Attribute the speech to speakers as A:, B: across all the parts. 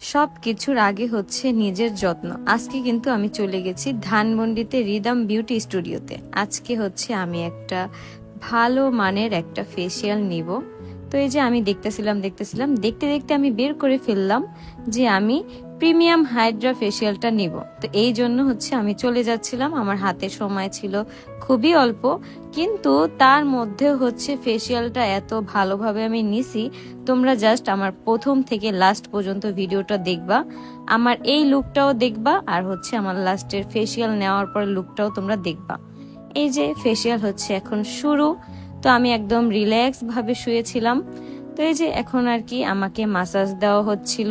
A: সব কিছুর আগে হচ্ছে নিজের যত্ন। আজকে কিন্তু আমি চলে গেছি ধানমন্ডিতে রিদম বিউটি স্টুডিওতে। আজকে হচ্ছে আমি একটা ভালো মানের একটা ফেসিয়াল নিব। তো এই যে আমি দেখতেছিলাম দেখতেছিলাম, দেখতে দেখতে আমি বের করে ফেললাম যে আমি প্রিমিয়াম হাইড্রা ফেসিয়ালটা নিব। তো এই জন্য হচ্ছে আমি চলে যাচ্ছিলাম। আমার হাতে সময় ছিল খুবই অল্প। কিন্তু তার মধ্যে হচ্ছে ফেসিয়ালটা এত ভালোভাবে আমি নিছি, তোমরা জাস্ট আমার প্রথম থেকে লাস্ট পর্যন্ত ভিডিওটা দেখবা। আমার এই লুকটাও দেখবা আর হচ্ছে আমার লাস্টের ফেসিয়াল নেওয়ার পর লুকটাও তোমরা দেখবা। এই যে ফেসিয়াল হচ্ছে এখন শুরু। তো আমি একদম রিল্যাক্স ভাবে শুয়েছিলাম। তো এই যে এখন আর কি আমাকে মাসাজ দেওয়া হচ্ছিল।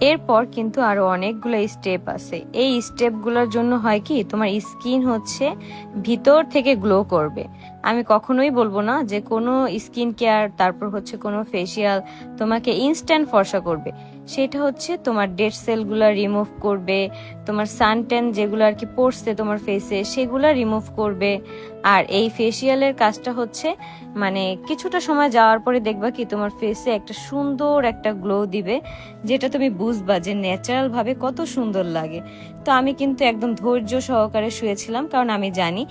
A: এরপর কিন্তু আরও অনেকগুলো স্টেপ আছে। এই স্টেপগুলোর জন্য হয় কি, তোমার স্কিন হচ্ছে ভিতর থেকে গ্লো করবে। আমি কখনোই বলব না যে কোনো স্কিন কেয়ার, তারপর হচ্ছে কোনো ফেসিয়াল তোমাকে ইনস্ট্যান্ট ফর্সা করবে। সেটা হচ্ছে তোমার ডেড সেলগুলো রিমুভ করবে, তোমার সানটেন যেগুলো আর কি পড়ছে তোমার ফেসে সেগুলো রিমুভ করবে। আর এই ফেসিয়ালের কাজটা হচ্ছে মানে কিছুটা সময় যাওয়ার পরে দেখবা কি তোমার ফেসে একটা সুন্দর একটা গ্লো দিবে, যেটা তুমি বুঝবা যে ন্যাচারাল ভাবে কত সুন্দর লাগে। তো আমি কিন্তু একদম ধৈর্য সহকারে শুয়েছিলাম, কারণ আমি জানি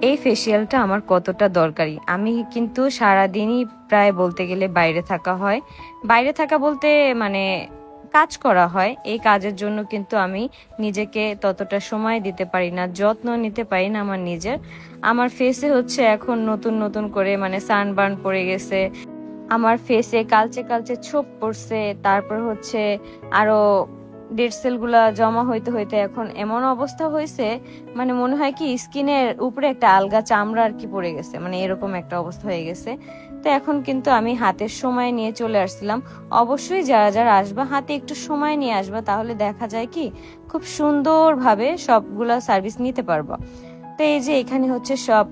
A: এই ফেসিয়ালটা আমার কতটা দরকারি? আমি কিন্তু সারাদিনই প্রায় বলতে গেলে বাইরে থাকা হয়। বাইরে থাকা বলতে মানে কাজ করা হয়। এই কাজের জন্য কিন্তু আমি নিজেকে ততটা সময় দিতে পারি না, যত্ন নিতে পারি না আমার নিজের। আমার ফেসে হচ্ছে এখন নতুন নতুন করে মানে সানবার্ন পড়ে গেছে। আমার ফেসে কালচে কালচে ছোপ পড়ছে। তারপর হচ্ছে আরও ডেড সেলগুলা জমা হইতে হইতে এখন এমন অবস্থা হয়েছে মানে মনে হয় কি স্কিনের উপরে একটা আলগা চামড়া আর কি পড়ে গেছে মানে এরকম একটা অবস্থা হয়ে গেছে। তো এখন কিন্তু আমি হাতের সময় নিয়ে চলে আসছিলাম। অবশ্যই যারা যারা আসবা, হাতে একটু সময় নিয়ে আসবা, তাহলে দেখা যায় কি খুব সুন্দরভাবে সবগুলা সার্ভিস নিতে পারবা। তো এই যে এখানে হচ্ছে সব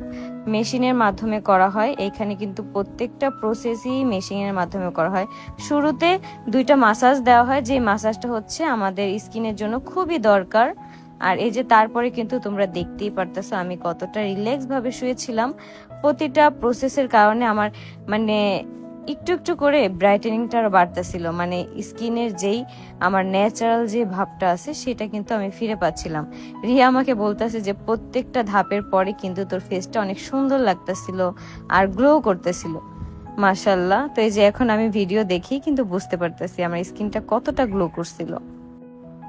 A: মেশিনের মাধ্যমে করা হয়। এইখানে কিন্তু প্রত্যেকটা প্রসেসই মেশিনের মাধ্যমে করা হয়। শুরুতে দুইটা মাসাজ দেওয়া হয়। যে মাসাজটা হচ্ছে আমাদের স্কিনের জন্য খুবই দরকার। আর এই যে তারপরে কিন্তু তোমরা দেখতেই পারতেছো আমি কতটা রিল্যাক্স ভাবে শুয়েছিলাম। প্রতিটা প্রসেসের কারণে আমার মানে একটু একটু করে ব্রাইটেনিংটা বাড়তেছিল। মানে স্কিনের যেই আমার ন্যাচারাল যে ভাবটা আছে, সেটা কিন্তু আমি ফিরে পাচ্ছিলাম। রিয়া আমাকে বলতেছে যে, প্রত্যেকটা ধাপের পরে কিন্তু তোর ফেসটা অনেক সুন্দর লাগতেছিল আর গ্লো করতেছিল। মাসাল্লাহ তো এই যে এখন আমি ভিডিও দেখি, কিন্তু বুঝতে পারতেছি আমার স্কিনটা কতটা গ্লো করছিল।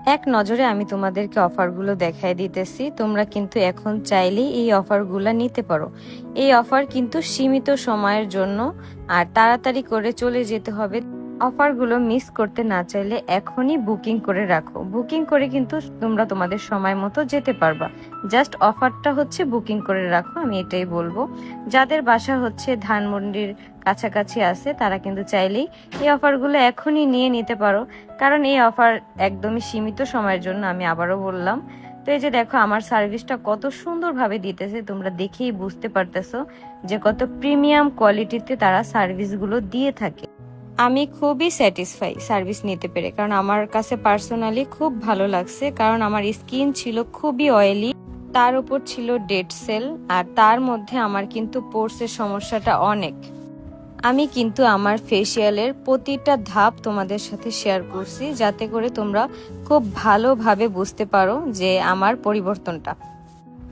A: এক নজরে আমি তোমাদেরকে অফারগুলো দেখায় দিতেছি। তোমরা কিন্তু এখন চাইলেই এই অফারগুলো নিতে পারো। এই অফার কিন্তু সীমিত সময়ের জন্য আর তাড়াতাড়ি করে চলে যেতে হবে অফারগুলো মিস করতে না চাইলে এখনই বুকিং করে রাখো। বুকিং করে কিন্তু তোমরা তোমাদের সময় মতো যেতে পারবা। জাস্ট অফারটা হচ্ছে বুকিং করে রাখো, আমি এটাই বলব। যাদের বাসা হচ্ছে ধানমন্ডির কাছাকাছি আছে, তারা কিন্তু চাইলেই এই অফারগুলো এখনই নিয়ে নিতে পারো। কারণ এই অফার একদমই সীমিত সময়ের জন্য, আমি আবারও বললাম। তো এই যে দেখো, আমার সার্ভিসটা কত সুন্দরভাবে দিতেছে, তোমরা দেখেই বুঝতে পারতেছো যে কত প্রিমিয়াম কোয়ালিটিতে তারা সার্ভিসগুলো দিয়ে থাকে। আমি খুবই স্যাটিসফাই সার্ভিস নিতে পেরে, কারণ আমার কাছে পার্সোনালি খুব ভালো লাগছে, কারণ আমার স্কিন ছিল খুবই অয়েলি তার উপর ছিল ডেড সেল আর তার মধ্যে আমার কিন্তু পোর্সের সমস্যাটা অনেক। আমি কিন্তু আমার ফেসিয়ালের প্রতিটা ধাপ তোমাদের সাথে শেয়ার করছি, যাতে করে তোমরা খুব ভালোভাবে বুঝতে পারো যে আমার পরিবর্তনটা।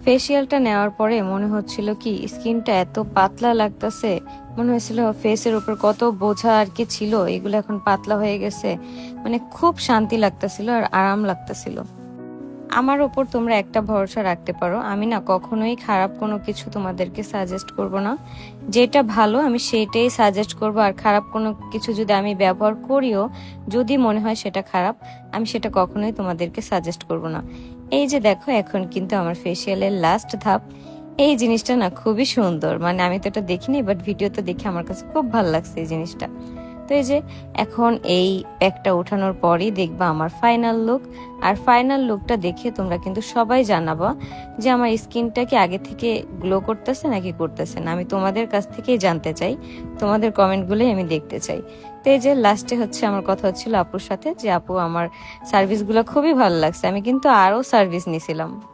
A: ফেসিয়ালটা নেওয়ার পরে মনে হচ্ছিল কি, স্কিনটা এত পাতলা লাগতেছে। মনে হয়েছিল ফেসের উপর কত বোঝা আর কি ছিল, এগুলো এখন পাতলা হয়ে গেছে। মানে খুব শান্তি লাগতেছিল আর আরাম লাগতেছিল। আমার ওপর তোমরা একটা ভরসা রাখতে পারো, আমি না কখনোই খারাপ কোনো কিছু তোমাদেরকে সাজেস্ট করব না। যেটা ভালো, আমি সেইটাই সাজেস্ট করব, আর খারাপ কোনো কিছু যদি আমি ব্যবহার করিও, যদি মনে হয় সেটা খারাপ, আমি সেটা কখনোই তোমাদেরকে সাজেস্ট করব না। এই যে দেখো, এখন কিন্তু আমার ফেসিয়ালের লাস্ট ধাপ। এই জিনিসটা না খুবই সুন্দর। মানে আমি তো এটা দেখিনি বাট ভিডিও তো দেখে আমার কাছে খুব ভালো লাগছে এই জিনিসটা। তো এই যে, এখন এই প্যাকটা ওঠানোর পরেই দেখবা আমার ফাইনাল লুক আর ফাইনাল লুকটা দেখে তোমরা কিন্তু সবাই জানাবা যে আমার স্কিনটা কি আগে থেকে গ্লো করতেছে নাকি করতেছে না। আমি তোমাদের কাছ থেকেই জানতে চাই, তোমাদের কমেন্টগুলোই আমি দেখতে চাই। তো এই যে লাস্টে হচ্ছে আমার কথা হচ্ছিল আপুর সাথে যে, আপু আমার সার্ভিসগুলো খুবই ভালো লাগছে। আমি কিন্তু আরও সার্ভিস নিছিলাম।